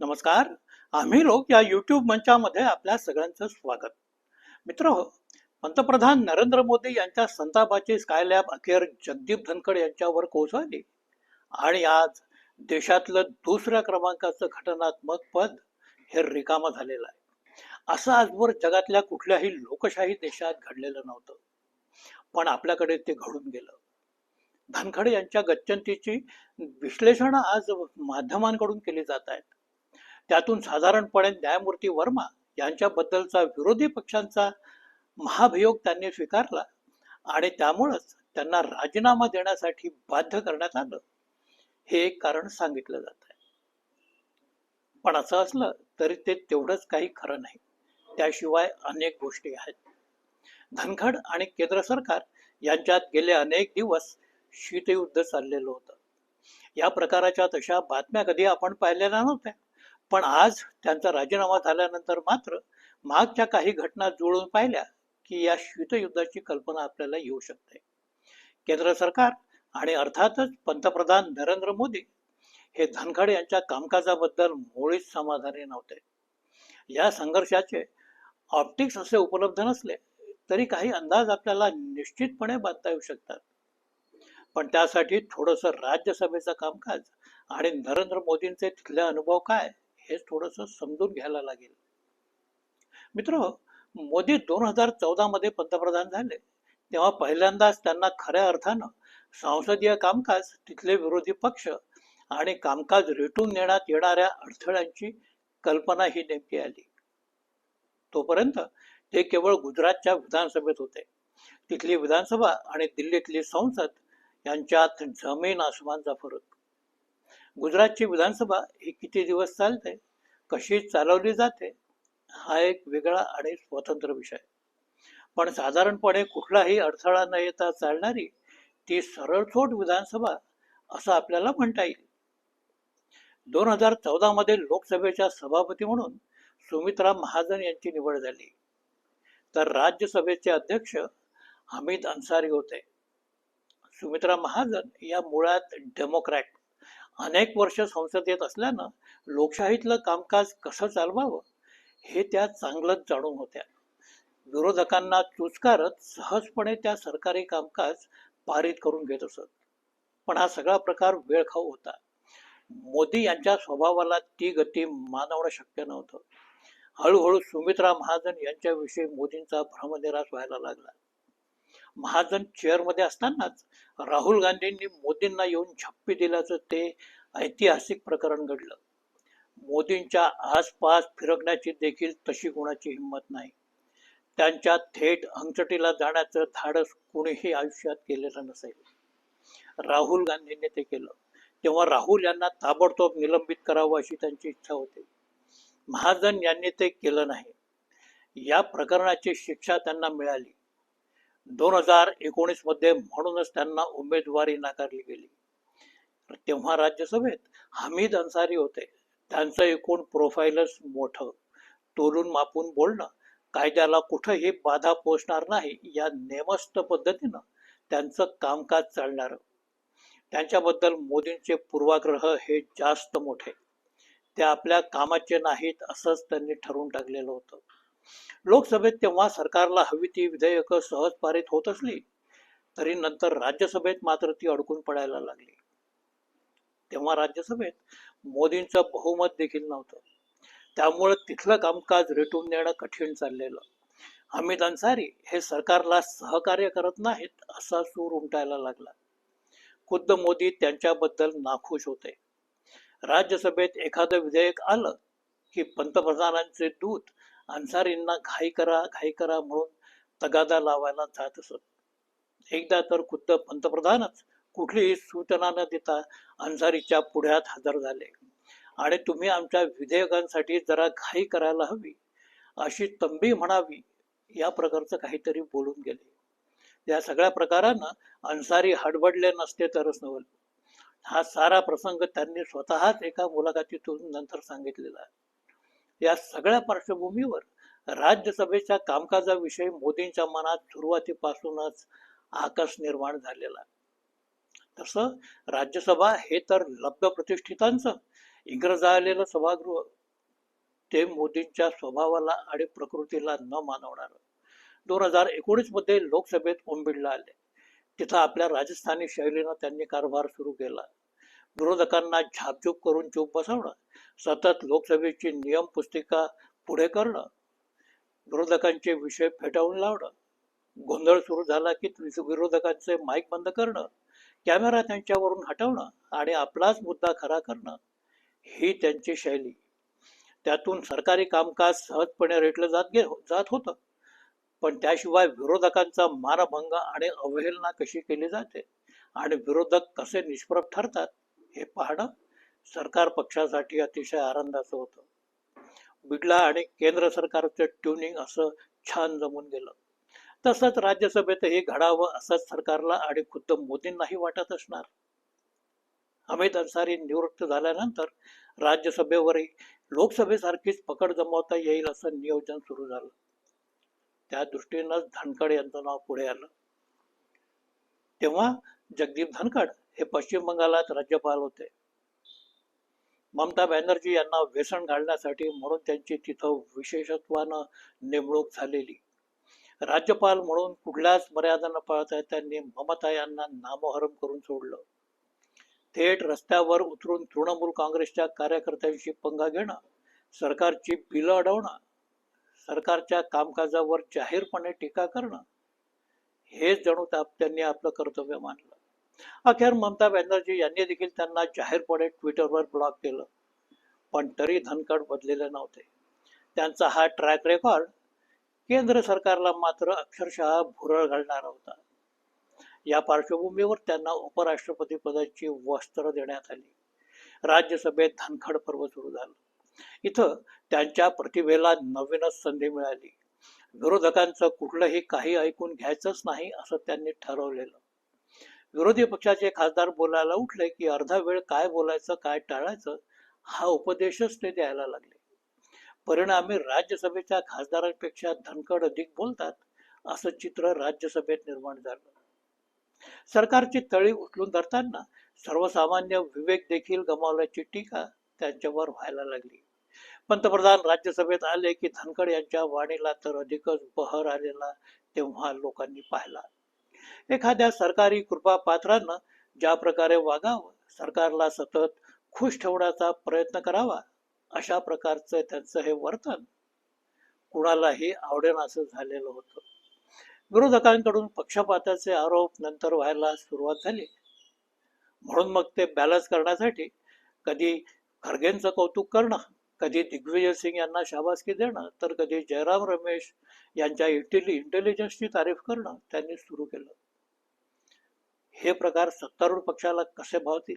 नमस्कार. आम्ही लोक या यूट्यूब मंचामध्ये आपल्या सगळ्यांचं स्वागत. मित्र पंतप्रधान नरेंद्र मोदी यांच्या संतापाची स्कायलॅब अखेर जगदीप धनखड यांच्यावर कोसळली. आणि आज देशातलं दुसऱ्या क्रमांकाचं घटनात्मक पद हे रिकामं झालेलं आहे. असं आजवर जगातल्या कुठल्याही लोकशाही देशात घडलेलं नव्हतं. पण आपल्याकडे ते घडून गेलं. धनखड यांच्या गच्चंतीची विश्लेषण आज माध्यमांकडून केली जात आहेत. त्यातून साधारणपणे न्यायमूर्ती वर्मा यांच्याबद्दलचा विरोधी पक्षांचा महाभियोग त्यांनी स्वीकारला आणि त्यामुळंच त्यांना राजीनामा देण्यासाठी बाध्य करण्यात आलं. हे एक कारण सांगितलं जात आहे. पण असं असलं तरी ते तेवढंच काही खरं नाही. त्याशिवाय अनेक गोष्टी आहेत. धनखड आणि केंद्र सरकार यांच्यात गेले अनेक दिवस शीतयुद्ध चाललेलं होतं. या प्रकाराच्या तशा बातम्या कधी आपण पाहिलेल्या नव्हत्या. पण आज त्यांचा राजीनामा झाल्यानंतर मात्र मागच्या काही घटना जुळून पाहिल्या की या शीतयुद्धाची कल्पना आपल्याला येऊ शकते. केंद्र सरकार आणि अर्थातच पंतप्रधान नरेंद्र मोदी हे धनखड यांच्या कामकाजाबद्दल मुळीच समाधानी नव्हते. या संघर्षाचे ऑप्टिक्स असे उपलब्ध नसले तरी काही अंदाज आपल्याला निश्चितपणे बांधता येऊ शकतात. पण त्यासाठी थोडंसं राज्यसभेचं कामकाज आणि नरेंद्र मोदींचे तिथले अनुभव काय हे थोडस समजून घ्यायला लागेल. मित्र मोदी दोन हजार चौदा मध्ये पंतप्रधान झाले. तेव्हा पहिल्यांदाच त्यांना खऱ्या अर्थानं संसदीय कामकाज तिथले विरोधी पक्ष आणि कामकाज रेटून नेण्यात येणाऱ्या अडथळ्यांची कल्पना ही नेमकी आली. तोपर्यंत ते केवळ गुजरातच्या विधानसभेत होते. तिथली विधानसभा आणि दिल्लीतली संसद यांच्यात जमीन आसमानचा फरक. गुजरातची विधानसभा ही किती दिवस चालते? कशी चालवली जाते? हा एक वेगळा आणि स्वतंत्र विषय. पण साधारणपणे कुठलाही अडथळा न येता चालणारी ती सरळसोट विधानसभा असं आपल्याला म्हणता येईल. दोन हजार चौदा मध्ये लोकसभेच्या सभापती म्हणून सुमित्रा महाजन यांची निवड झाली. तर राज्यसभेचे अध्यक्ष हमीद अन्सारी होते. सुमित्रा महाजन या मुळात डेमोक्रॅट अनेक वर्ष संसदेत असल्यानं लोकशाहीतलं कामकाज कसं चालवावं हे त्या चांगलंच जाणून होत्या. विरोधकांना चुचकारत सहजपणे त्या सरकारी कामकाज पारित करून घेत असत. पण हा सगळा प्रकार वेळखाऊ होता. मोदी यांच्या स्वभावाला ती गती मानवणं शक्य नव्हतं. हळूहळू सुमित्रा महाजन यांच्याविषयी मोदींचा भ्रमनिराश व्हायला लागला. महाजन चेअरमध्ये असतानाच राहुल गांधींनी मोदींना येऊन छप्पी दिल्याचं ते ऐतिहासिक प्रकरण घडलं. मोदींच्या आसपास फिरकण्याची देखील तशी कोणाची हिंमत नाही. त्यांच्या थेट अंगचटीला जाण्याचं धाडस कुणीही आयुष्यात केलेलं नसेल. राहुल गांधींनी ते केलं. तेव्हा राहुल यांना ताबडतोब निलंबित करावं अशी त्यांची इच्छा होती. महाजन यांनी ते केलं नाही. या प्रकरणाची शिक्षा त्यांना मिळाली. दोन हजार एकोणीसमध्ये म्हणूनच त्यांना उमेदवारी नाकारली गेली. तेव्हा राज्यसभेत हमीद अन्सारी होते. त्यांचं एकूण प्रोफाईलच मोठं. तोलून मापून बोलणं कायद्याला कुठंही बाधा पोचणार नाही या नेमस्त पद्धतीनं त्यांचं कामकाज चालणार. त्यांच्याबद्दल मोदींचे पूर्वाग्रह हे जास्त मोठे. ते आपल्या कामाचे नाहीत असंच त्यांनी ठरवून टाकलेलं होतं. लोकसभेत तेव्हा सरकारला हवी ती विधेयकं सहज पारित होत असली तरी नंतर राज्यसभेत मात्र ती अडकून पडायला लागली. तेव्हा राज्यसभेत मोदींचं बहुमत देखील नव्हतं. त्यामुळे तिथलं कामकाज रेटून नेणं कठीण चाललेलं. हमीद अन्सारी हे सरकारला सहकार्य करत नाहीत असा सूर उमटायला लागला. खुद्द मोदी त्यांच्याबद्दल नाखुश होते. राज्यसभेत एखादं विधेयक आलं की पंतप्रधानांचे दूत अन्सारींना घाई करा घाई करा म्हणून तगादा लावायला जात असत. एकदा तर खुद्द पंतप्रधानच कुठलीही सूचना न देता अन्सारीच्या पुढ्यात हजर झाले. आणि तुम्ही आमच्या विधेयकांसाठी जरा घाई करायला हवी अशी तंबी म्हणावी या प्रकारचं काहीतरी बोलून गेले. या सगळ्या प्रकारानं अन्सारी हडबडले नसते तरच नवल हा सारा प्रसंग त्यांनी स्वतःच एका मुलाखतीतून नंतर सांगितलेला. आहे या सगळ्या पार्श्वभूमीवर राज्यसभेच्या कामकाजाविषयी मोदींच्या मनात सुरुवातीपासूनच आकर्ष निर्माण झालेला तसं राज्यसभा हे तर लब्ध प्रतिष्ठितांचं इंग्रज आलेलं सभागृह. ते मोदींच्या स्वभावाला आणि प्रकृतीला न मानवणार. दोन हजार एकोणीसमध्ये लोकसभेत ओंबिडला आले. तिथं आपल्या राजस्थानी शैलीनं त्यांनी कारभार सुरू केला. विरोधकांना झापझूप करून चूप बसवणं सतत लोकसभेची नियम पुस्तिका पुढे करणं विरोधकांचे विषय फेटाळून लावणं गोंधळ सुरू झाला की विरोधकांचे माईक बंद करणं कॅमेरा त्यांच्यावरून हटवणं आणि आपलाच मुद्दा खरा करणं ही त्यांची शैली. त्यातून सरकारी कामकाज सहजपणे रेटलं जात गे जात होतं. पण त्याशिवाय विरोधकांचा मानभंग आणि अवहेलना कशी केली जाते आणि विरोधक कसे निष्प्रभ ठरतात हे पाहणं सरकार पक्षासाठी अतिशय आनंदाचं होतं. बिडला आणि केंद्र सरकारचं ट्युनिंग असं छान जमून गेलं. तसंच राज्यसभेतही घडावं असंच सरकारला आणि खुद्द मोदींनाही वाटत असणार. अमित अन्सारी निवृत्त झाल्यानंतर राज्यसभेवरही लोकसभेसारखीच पकड जमवता येईल असं नियोजन सुरू झालं. त्या दृष्टीनंच धनखड यांचं नाव पुढे आलं. तेव्हा जगदीप धनखड हे पश्चिम बंगालात राज्यपाल होते. ममता बॅनर्जी यांना व्यसन घालण्यासाठी म्हणून त्यांची तिथं विशेषत्वानं नेमणूक झालेली. राज्यपाल म्हणून कुठल्याच मर्यादा न पाळता त्यांनी ममता यांना नामोहरम करून सोडलं. थेट रस्त्यावर उतरून तृणमूल काँग्रेसच्या कार्यकर्त्यांशी पंगा घेणं सरकारची बिलं अडवणं सरकारच्या कामकाजावर जाहीरपणे टीका करणं हेच जणू त्यांनी आपलं कर्तव्य मानलं. अखेर ममता बॅनर्जी यांनी देखील त्यांना जाहीरपणे ट्विटरवर ब्लॉक केलं. पण तरी धनकड बदलेले नव्हते. त्यांचा हा ट्रॅक रेकॉर्ड केंद्र सरकारला मात्र अक्षरशः भुरळ घालणारा होता. या पार्श्वभूमीवर त्यांना उपराष्ट्रपती पदाची वस्त्र देण्यात आली. राज्यसभेत धनखड पर्व सुरू झालं. इथं त्यांच्या प्रतिभेला नवीनच संधी मिळाली. विरोधकांचं कुठलंही काही ऐकून घ्यायचंच नाही असं त्यांनी ठरवलेलं. विरोधी पक्षाचे खासदार बोलायला उठले की अर्धा वेळ काय बोलायचं काय टाळायचं हा उपदेशच ते द्यायला लागले. परिणामी राज्यसभेच्या खासदारांपेक्षा धनकड अधिक बोलतात असं चित्र राज्यसभेत निर्माण झालं. सरकारची तळी उचलून धरताना सर्वसामान्य विवेक देखील गमावल्याची टीका त्यांच्यावर व्हायला लागली. पंतप्रधान राज्यसभेत आले की धनखड यांच्या वाणीला तर अधिकच बहर आलेला तेव्हा लोकांनी पाहिला. एखाद्या सरकारी कृपा पात्रानं ज्या प्रकारे वागावं सरकारला सतत खुश ठेवण्याचा प्रयत्न करावा अशा प्रकारचं त्यांचं हे वर्तन कुणालाही आवडेनासं झालेलं होतं. विरोधकांकडून पक्षपाताचे आरोप नंतर व्हायला सुरुवात झाली. म्हणून मग ते बॅलन्स करण्यासाठी कधी खरगेंचं कौतुक करणं कधी दिग्विजय सिंग यांना शाबासकी देणं तर कधी जयराम रमेश यांच्या इटली इंटेलिजन्सची तारीफ करणं त्यांनी सुरू केलं. हे प्रकार सत्तारूढ पक्षाला कसे भावतील?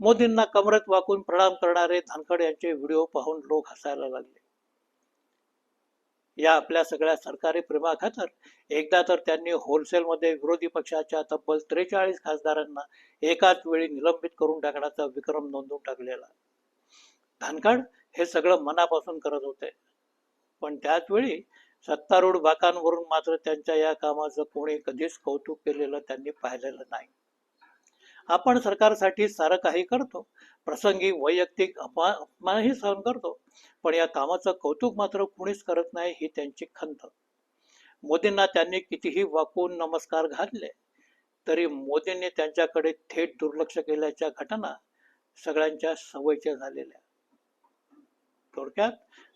मोदींना कमरत वाकून प्रणाम करणारे धनखड यांचे व्हिडिओ पाहून लोक हसायला लागले. या आपल्या सगळ्या सरकारी प्रेमाखातर एकदा तर त्यांनी होलसेलमध्ये विरोधी पक्षाच्या तब्बल त्रेचाळीस खासदारांना एकाच वेळी निलंबित करून टाकण्याचा विक्रम नोंदवून टाकलेला. धनखड हे सगळं मनापासून करत होते. पण त्याचवेळी सत्तारूढ बाकांवरून मात्र त्यांच्या या कामाचं कोणी कधीच कौतुक केलेलं त्यांनी पाहिलेलं नाही. आपण सरकारसाठी सारं काही करतो. प्रसंगी वैयक्तिक अपमानही सहन करतो. पण या कामाचं कौतुक मात्र कुणीच करत नाही ही त्यांची खंत. मोदींना त्यांनी कितीही वाकून नमस्कार घातले तरी मोदींनी त्यांच्याकडे थेट दुर्लक्ष केल्याच्या घटना सगळ्यांच्या सवयीच्या झालेल्या थोडक्यात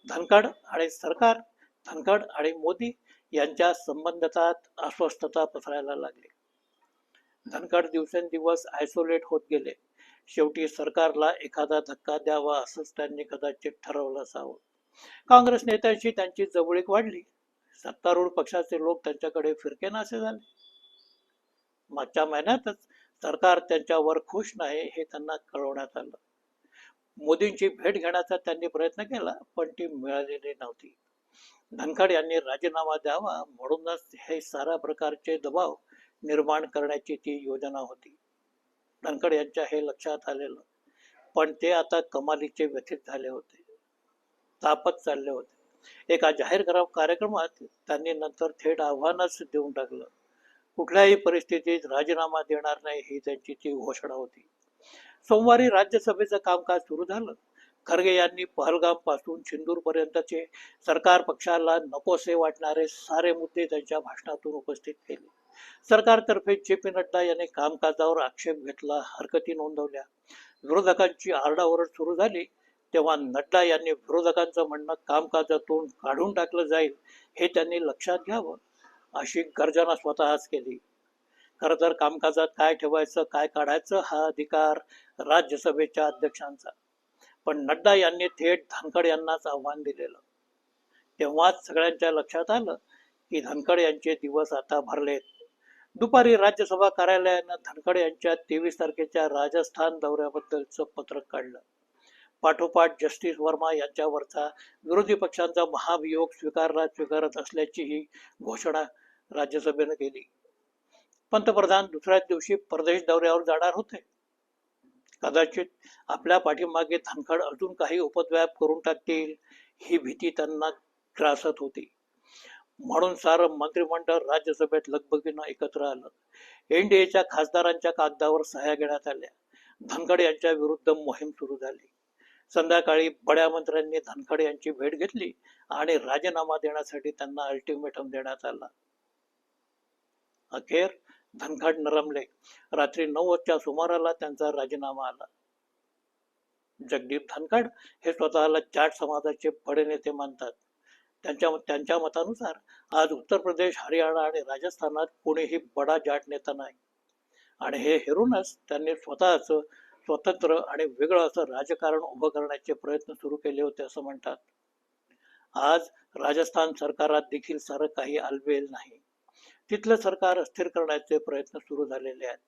धनखड आणि सरकार धनखड आणि मोदी यांच्या संबंधात अस्वस्थता पसरायला लागली. धनखड दिवसेंदिवस आयसोलेट होत गेले. शेवटी सरकारला एखादा धक्का द्यावा असंच त्यांनी कदाचित ठरवलं असावं. काँग्रेस नेत्यांशी त्यांची जवळीक वाढली. सत्तारूढ पक्षाचे लोक त्यांच्याकडे फिरकेनासे झाले. मागच्या महिन्यातच सरकार त्यांच्यावर खुश नाही हे त्यांना कळवण्यात आलं. मोदींची भेट घेण्याचा त्यांनी प्रयत्न केला पण ती मिळालेली नव्हती. धनखड यांनी राजीनामा द्यावा म्हणूनच हे सारा प्रकारचे दबाव निर्माण करण्याची ती योजना होती. धनखड यांच्या हे लक्षात आलेलं पण ते आता कमालीचे व्यथित झाले होते. तापत चालले होते. एका जाहीर कराव कार्यक्रमात त्यांनी नंतर थेट आव्हानच देऊन टाकलं. कुठल्याही परिस्थितीत राजीनामा देणार नाही ही त्यांची ती घोषणा होती. सोमवारी राज्यसभेचं कामकाज सुरू झालं. खरगे यांनी पहलगामपासून सिंदूर पर्यंतचे सरकार पक्षाला नकोसे वाटणारे सारे मुद्दे त्यांच्या भाषणातून उपस्थित केले. सरकारतर्फे जे पी नड्डा यांनी कामकाजावर आक्षेप घेतला हरकती नोंदवल्या. विरोधकांची आरडाओरड सुरू झाली. तेव्हा नड्डा यांनी विरोधकांचं म्हणणं कामकाजातून काढून टाकलं जाईल हे त्यांनी लक्षात घ्यावं अशी गर्जना स्वतःच केली. खरं तर कामकाजात काय ठेवायचं काय काढायचं हा अधिकार राज्यसभेच्या अध्यक्षांचा. पण नड्डा यांनी थेट धनखड यांनाच आव्हान दिलेलं. तेव्हाच सगळ्यांच्या लक्षात आलं की धनखड यांचे दिवस आता भरलेत. दुपारी राज्यसभा कार्यालयानं धनखड यांच्या तेवीस तारखेच्या राजस्थान दौऱ्याबद्दलचं पत्रक काढलं. पाठोपाठ जस्टिस वर्मा यांच्यावरचा विरोधी पक्षांचा महाभियोग स्वीकारला स्वीकारत असल्याचीही घोषणा राज्यसभेनं केली. पंतप्रधान दुसऱ्याच दिवशी परदेश दौऱ्यावर जाणार होते. कदाचित आपल्या पाठीमागे धनखड अजून काही उपद्व्याप करून टाकतील ही भीती त्यांना ग्रासत होती. म्हणून सारं मंत्रिमंडळ राज्यसभेत लगबगीनं एकत्र आलं. एनडीएच्या खासदारांच्या कागदावर सह्या घेण्यात आल्या. धनखड यांच्या विरुद्ध मोहीम सुरू झाली. संध्याकाळी बड्या मंत्र्यांनी धनखड यांची भेट घेतली आणि राजीनामा देण्यासाठी त्यांना अल्टिमेटम देण्यात आला. अखेर धनघाट नरमले. रात्री नऊ वाजच्या सुमाराला त्यांचा राजीनामा आला. जगदीप धनखड हे स्वतःला जाट समाजाचे बडे नेते मानतात. त्यांच्या त्यांच्या मतानुसार आज उत्तर प्रदेश हरियाणा आणि राजस्थानात कोणीही बडा जाट नेता नाही. आणि हे हेरूनच त्यांनी स्वतःच स्वतंत्र आणि वेगळं असं राजकारण उभं करण्याचे प्रयत्न सुरू केले होते असं म्हणतात. आज राजस्थान सरकारात देखील सारं काही आलबेल नाही. तिथलं सरकार अस्थिर करण्याचे प्रयत्न सुरू झालेले आहेत.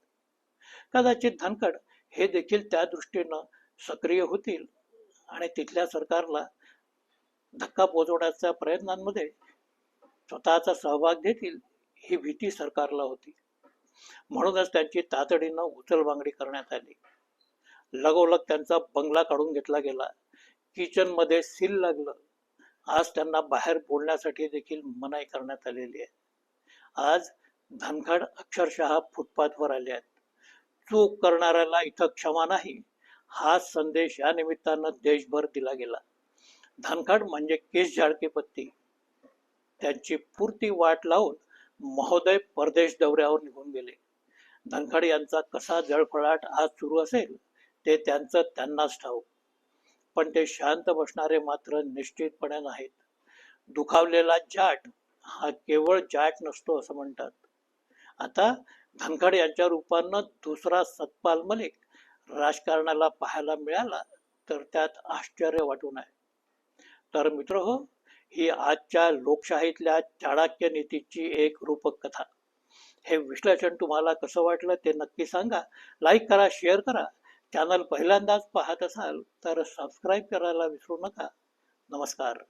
कदाचित धनकड हे देखील त्या दृष्टीनं सक्रिय होतील आणि तिथल्या सरकारला धक्का पोचवण्याच्या प्रयत्नांमध्ये स्वतःचा सहभाग घेतील ही भीती सरकारला होती. म्हणूनच त्यांची तातडीनं उचलबांगडी करण्यात आली. लगोलग त्यांचा बंगला काढून घेतला गेला. किचनमध्ये सील लागलं. आज त्यांना बाहेर बोलण्यासाठी देखील मनाई करण्यात आलेली आहे. आज धनखड अक्षरशः फुटपाथवर आले आहेत. चूक करणाऱ्याला इथं क्षमा नाही हा संदेश या निमित्तानं देशभर दिला गेला. धनखड म्हणजे केस झाडकेपत्ती त्यांची पूर्ती वाट लावून महोदय परदेश दौऱ्यावर निघून गेले. धनखड यांचा कसा जळफळाट आज सुरू असेल ते त्यांचं त्यांनाच ठाऊक. पण ते शांत बसणारे मात्र निश्चितपणे नाहीत. दुखावलेला जाट हा केवळ जॅक नसतो असं म्हणतात. आता धनखड यांच्या रूपानं दुसरा सतपाल मलिक राजकारणाला पाहायला मिळाला तर त्यात आश्चर्य वाटू नये तर मित्र हो ही आजच्या लोकशाहीतल्या चाणक्य नीतीची एक रूपक कथा हे विश्लेषण तुम्हाला कसं वाटलं ते नक्की सांगा. लाईक करा शेअर करा. चॅनल पहिल्यांदाच पाहत असाल तर सबस्क्राईब करायला विसरू नका. नमस्कार.